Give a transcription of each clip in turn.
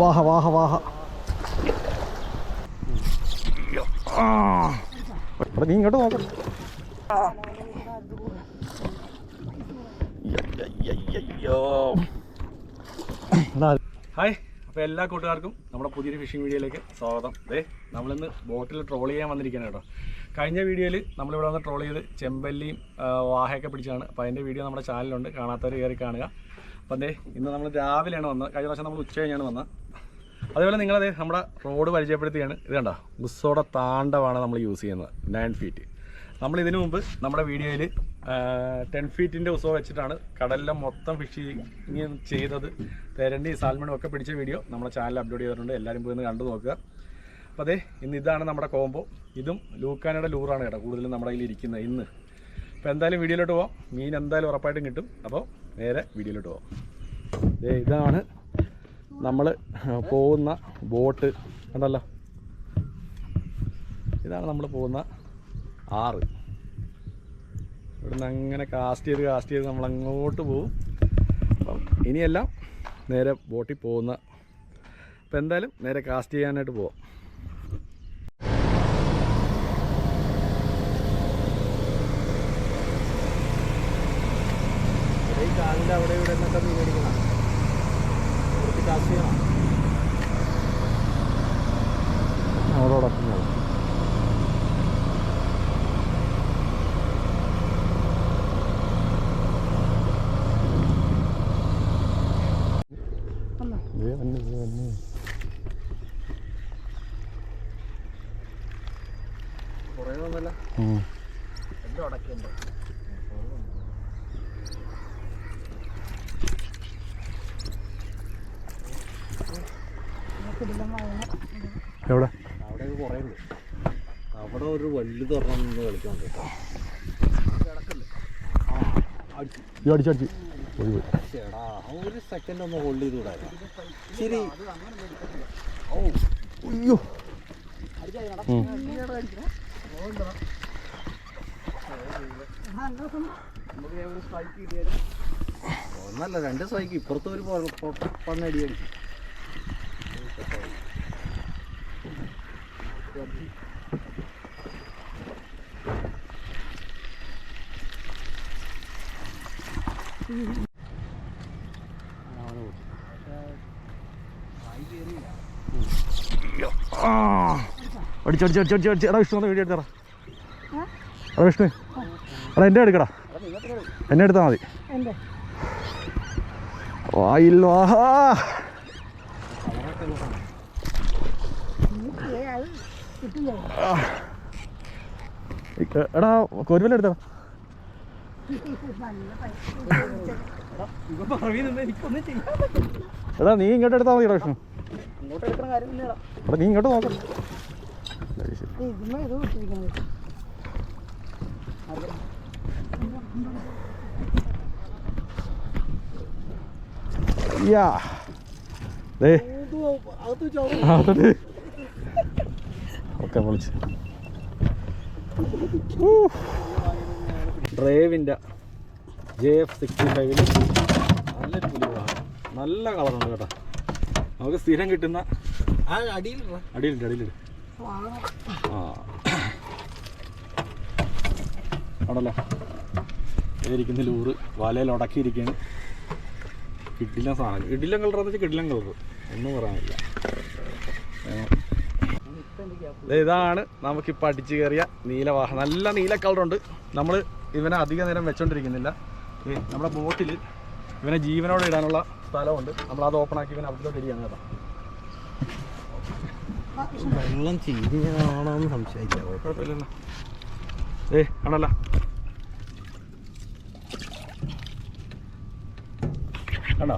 വാഹ വാഹ വാഹ. നീ ഇങ്ങോട്ട് നോക്ക. ഹായ് അപ്പോൾ എല്ലാ കൂട്ടുകാർക്കും നമ്മുടെ പുതിയൊരു ഫിഷിംഗ് വീഡിയോയിലേക്ക് സ്വാഗതം. ദേ നമ്മളിന്ന് ബോട്ടിൽ ട്രോൾ ചെയ്യാൻ വന്നിരിക്കുകയാണ് കേട്ടോ. കഴിഞ്ഞ വീഡിയോയിൽ നമ്മളിവിടെ വന്ന് ട്രോൾ ചെയ്ത് ചെമ്പല്ലിയും വാഹയൊക്കെ പിടിച്ചാണ് അപ്പോൾ അതിന്റെ വീഡിയോ നമ്മുടെ ചാനലുണ്ട് കാണാത്തവർ കയറി കാണുക. അപ്പം ദേ ഇന്ന് നമ്മൾ രാവിലെയാണ് വന്നത്. കഴിഞ്ഞ പ്രാവശ്യം നമ്മൾ ഉച്ച കഴിഞ്ഞാണ് വന്നത്. അതേപോലെ നിങ്ങളത് നമ്മുടെ റോഡ് പരിചയപ്പെടുത്തുകയാണ്. ഇത് കണ്ടോ? ബുസ്സോടെ താണ്ടവാണ് നമ്മൾ യൂസ് ചെയ്യുന്നത്. നയൻ ഫീറ്റ് നമ്മൾ ഇതിനു മുമ്പ് നമ്മുടെ വീഡിയോയിൽ ടെൻ ഫീറ്റിന്റെ ഉത്സവം വെച്ചിട്ടാണ് കടലിലെ മൊത്തം ഫിഷിങ് ചെയ്തത്. തെരണ്ടി സാൽമണും ഒക്കെ പിടിച്ച വീഡിയോ നമ്മുടെ ചാനലിൽ അപ്ലോഡ് ചെയ്തിട്ടുണ്ട്. എല്ലാവരും പോയി കണ്ടു നോക്കുക. അപ്പോൾ അതെ ഇന്ന് ഇതാണ് നമ്മുടെ കോംബോ ഇതും ലൂക്കാനയുടെ ലൂറാണ് കേട്ടോ കൂടുതലും നമ്മുടെ കയ്യിൽ ഇരിക്കുന്നത് ഇന്ന്. അപ്പോൾ എന്തായാലും വീഡിയോയിലോട്ട് പോവാം. മീൻ എന്തായാലും ഉറപ്പായിട്ടും കിട്ടും. അപ്പോൾ നേരെ വീഡിയോയിലോട്ട് ദേ ഇതാണ് നമ്മൾ പോകുന്ന ബോട്ട്. കണ്ടല്ലോ? ഇതാണ് നമ്മൾ പോകുന്ന ആറ്. ഇവിടുന്ന് അങ്ങനെ കാസ്റ്റ് ചെയ്ത് കാസ്റ്റ് ചെയ്ത് നമ്മൾ അങ്ങോട്ട് പോകും അപ്പം ഇനിയെല്ലാം നേരെ ബോട്ടിൽ പോകുന്ന അപ്പം എന്തായാലും നേരെ കാസ്റ്റ് ചെയ്യാനായിട്ട് പോവാം കാലിന്റെ അവിടെ ഇവിടെ നിന്നൊക്കെ മീൻ അടിക്കണം കാസ്റ്റ് ചെയ്യണം അവരോടൊപ്പം ദേ വന്ന് ദേ വന്ന് കുറേ ഒന്നല്ല ഉം. എല്ലാം അടക്കുന്നുണ്ട് എവിടെ? അവിടെ കുറേ ഉണ്ട്. അവിടെ ഒരു വലുത് തുറന്ന് നിന്ന് കേട്ടോ. അടിച്ചു. അടിച്ച് പോയി പോയി. ചേടാ ഒരു സെക്കൻഡ് ഒന്ന് ഹോൾഡ് ചെയ്ത് വിടായിരുന്നു ശരി. ഓ അയ്യോ. ഒന്നല്ല രണ്ട് സ്ട്രൈക്ക് ഇപ്പുറത്ത് ഒരു പണ്ണടി അടിച്ചടിച്ചടിച്ചടിച്ചടിച്ച് എടാ വിഷ്ണു വീഡിയോ എടുത്തടാ എടാ വിഷ്ണു. എടാ എന്റെ എടുക്കടാ. എന്നെ എടുത്താൽ മതി. വായില്ലോ എടാ കോരുവല്ല എടുത്തടാ എടാ നീ ഇങ്ങോട്ട് എടുത്താൽ മതി കാര്യമില്ല എടാ നീ ഇങ്ങോട്ട് നോക്കാം. യാ. ദേ. അത് ചവിട്ടി അതത് ഒക്കെ പൊളിച്ച് ഡ്രൈവിന്റെ ജെ എഫ് സിക്സ്റ്റി ഫൈവിൽ നല്ലൊരു പുലിവാണ് നല്ല കളറുണ്ട് കേട്ടോ. നമുക്ക് സ്ഥിരം കിട്ടുന്ന അടിയിലുണ്ട് അടിയിലുണ്ട് ആ. ആണല്ലോ? ഇരിക്കുന്ന ലൂറ് വലയിൽ ഉടക്കിയിരിക്കുകയാണ്. കിഡിലൻ സാധനം. കിഡിലൻ കളർ എന്ന് വെച്ചാൽ കിഡിലൻ കളർ ഒന്നും പറയാനില്ല. ഇതാണ് നമുക്കിപ്പോൾ അടിച്ചു കയറിയ വാഹനം. നല്ല നീല കളറുണ്ട് നമ്മൾ ഇവനെ അധിക നേരം വെച്ചോണ്ടിരിക്കുന്നില്ല. നമ്മുടെ ബോട്ടിൽ ഇവനെ ജീവനോടെ ഇടാനുള്ള സ്ഥലമുണ്ട്. നമ്മൾ അത് ഓപ്പൺ ആക്കി ഇവനെ അവിടത്തോട്ട് തിരിയാണ് കേട്ടോ. വെള്ളം ചീഞ്ഞാണോന്ന് സംശയിക്കാം കുഴപ്പമില്ലല്ലോ. ഏ ആണല്ല കണ്ടോ?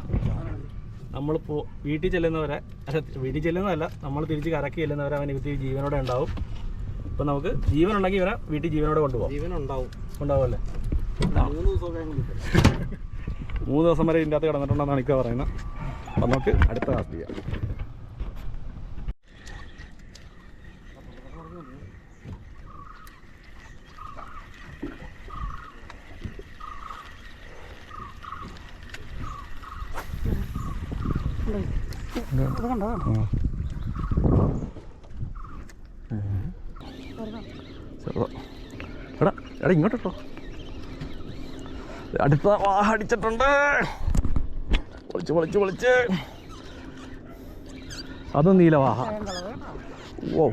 നമ്മളിപ്പോൾ വീട്ടിൽ ചെല്ലുന്നവരെ അല്ല വീട്ടിൽ ചെല്ലുന്നതല്ല നമ്മൾ തിരിച്ച് കരക്കി ചെല്ലുന്നവരെ അവൻ ഇത് ജീവനോടെ ഉണ്ടാവും. ഇപ്പം നമുക്ക് ജീവൻ ഉണ്ടെങ്കിൽ ഇവനെ വീട്ടിൽ ജീവനോടെ കൊണ്ടുപോകാം ജീവൻ ഉണ്ടാവും ഉണ്ടാവുമല്ലേ മൂന്ന് ദിവസം വരെ ഇതിന്റെ അകത്ത് കിടന്നിട്ടുണ്ടെന്നാണ് എനിക്ക് പറയുന്നത്. അപ്പം നമുക്ക് അടുത്ത കാസ്റ്റ് ചെയ്യാം. എടാ എടാ ഇങ്ങോട്ടോ അടുത്ത അടിച്ചിട്ടുണ്ട്. പൊളിച്ച് പൊളിച്ച് പൊളിച്ച്. അതും നീലവാഹ ഓ.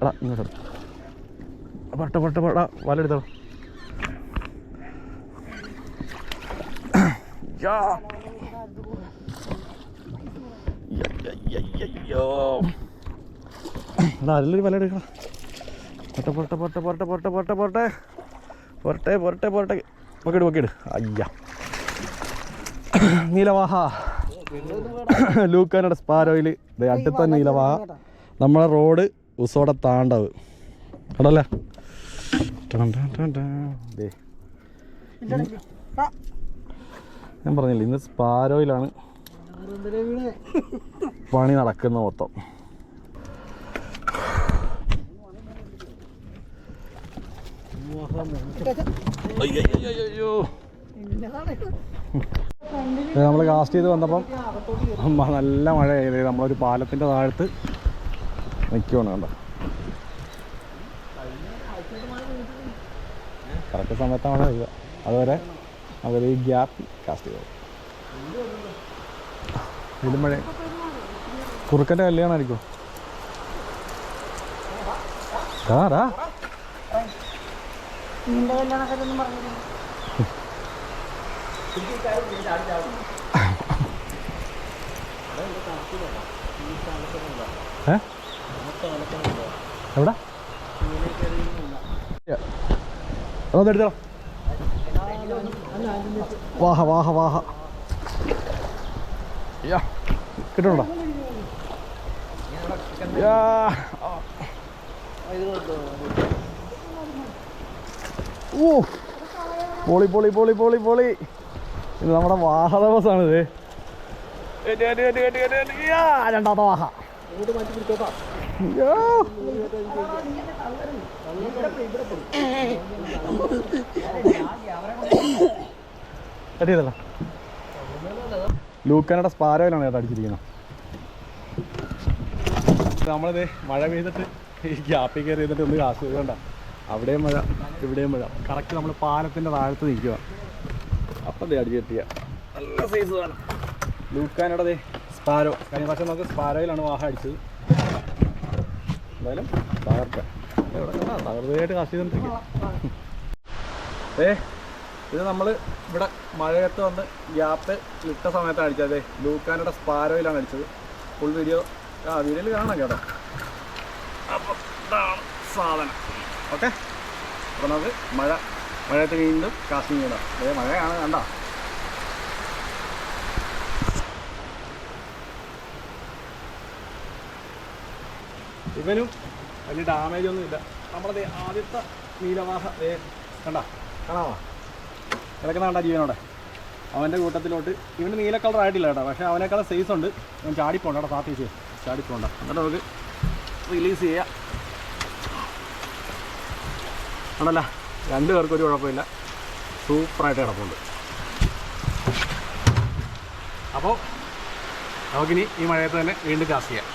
എടാ ഇങ്ങോട്ട്. പട്ട പട്ട പട വലെടുത്തോ. Ja! അല്ലൊരു വില എടുക്കണം പൊട്ടെ പൊട്ടെ പൊട്ടെ പൊട്ടെ പൊട്ടെ പൊട്ടെ പൊട്ടെ പൊറട്ടെ പൊറട്ടെ പൊറട്ടെ പൊക്കിട് പൊക്കിട് അയ്യ. നീലവാഹ. ലൂക്കാനയുടെ സ്പാരോയിൽ അടുത്ത നീലവാഹ. നമ്മളെ റോഡ് ഉസോടെ താണ്ടവ് കടല്ലേ ഞാൻ പറഞ്ഞില്ല ഇന്ന് സ്പാരോയിലാണ് പണി നടക്കുന്ന മൊത്തം. അയ്യോ നമ്മൾ കാസ്റ്റ് ചെയ്ത് വന്നപ്പം നല്ല മഴ ചെയ്ത് നമ്മളൊരു പാലത്തിന്റെ താഴത്ത് നിൽക്കുവാണ് കണ്ടോ. കറക്റ്റ് സമയത്താണ് അതുവരെ അവർ ഈ ഗ്യാപ്പ് കാസ്റ്റ് ചെയ്തു ഇടുമഴ കുറുക്കന്റെ കല്യാണമായിരിക്കും ഡാടാ നിന്റെ എവിടെ? അതൊന്നെടുത്തോ വാഹ വാഹ വാഹ. യാ കിട്ടണ്ടോ ഓ പൊളി പൊളി പൊളി പൊളി പൊളി. ഇത് നമ്മുടെ വാഹന ബസ്സാണിത് രണ്ടാമത്തെ വാഹ. ഇവിടെ യ്യോ. ചെയ്തല്ല. ലൂക്കാനയുടെ സ്പാരോയിലാണ് കേട്ടോ അടിച്ചിരിക്കുന്നത്. നമ്മളിത് മഴ പെയ്തിട്ട് ഈ ഗ്യാപ്പിൽ കയറി ചെയ്തിട്ട് ഒന്ന് കാശ് വേണ്ട അവിടെയും മഴ ഇവിടെയും മഴ. കറക്റ്റ് നമ്മൾ പാലത്തിന്റെ താഴത്ത് നിൽക്കുക അപ്പം ദേ അടി കെട്ടിയ. നല്ല സൈസ് വേണം ലൂക്കാനയുടെ ദേ സ്പാരോ. കഴിഞ്ഞ പ്രാവശ്യം നമുക്ക് സ്പാരോയിലാണ് വാഹ അടിച്ചത്. എന്തായാലും തകർക്കാം തകർത്തതായിട്ട് കാശ് ചെയ്തോണ്ടിരിക്കുക ഏ ഇത് നമ്മൾ ഇവിടെ മഴയത്ത് വന്ന് ഗ്യാപ്പ് ഇട്ട സമയത്താണ് അടിച്ചത്. ലൂക്കാനയുടെ സ്പാരോയിലാണ് അടിച്ചത്. ഫുൾ വീഡിയോ ആ വീഡിയോയിൽ കാണാം കേട്ടോ. അപ്പോൾ ഇതാണ് സാധനം. ഓക്കെ? അപ്പോൾ നമുക്ക് മഴ മഴയത്ത് വീണ്ടും കാസ്റ്റിംഗ് ചെയ്യണം അതേ മഴയാണ് കണ്ട? ഇവനും വലിയ ഡാമേജ് ഒന്നും ഇല്ല നമ്മളത് ആദ്യത്തെ നീലവാഹ കണ്ട? കാണാമോ? കിടക്കുന്ന കണ്ട ജീവനോടെ. അവന്റെ കൂട്ടത്തിലോട്ട് ഇവന് നീല കളർ ആയിട്ടില്ല കേട്ടോ പക്ഷേ അവനേക്കാളും സൈസ് ഉണ്ട്. അവൻ ചാടിപ്പോണ്ട കേട്ടോ താത്തീച്ച് ചാടിപ്പോണ്ട എന്നിട്ട് നമുക്ക് റിലീസ് ചെയ്യാം. ആണല്ല രണ്ടു പേർക്കും ഒരു കുഴപ്പമില്ല. സൂപ്പറായിട്ട് കിടപ്പുണ്ട്. അപ്പോൾ നമുക്കിനി ഈ മഴയത്ത് തന്നെ വീണ്ടും കാസ്റ്റ് ചെയ്യാം.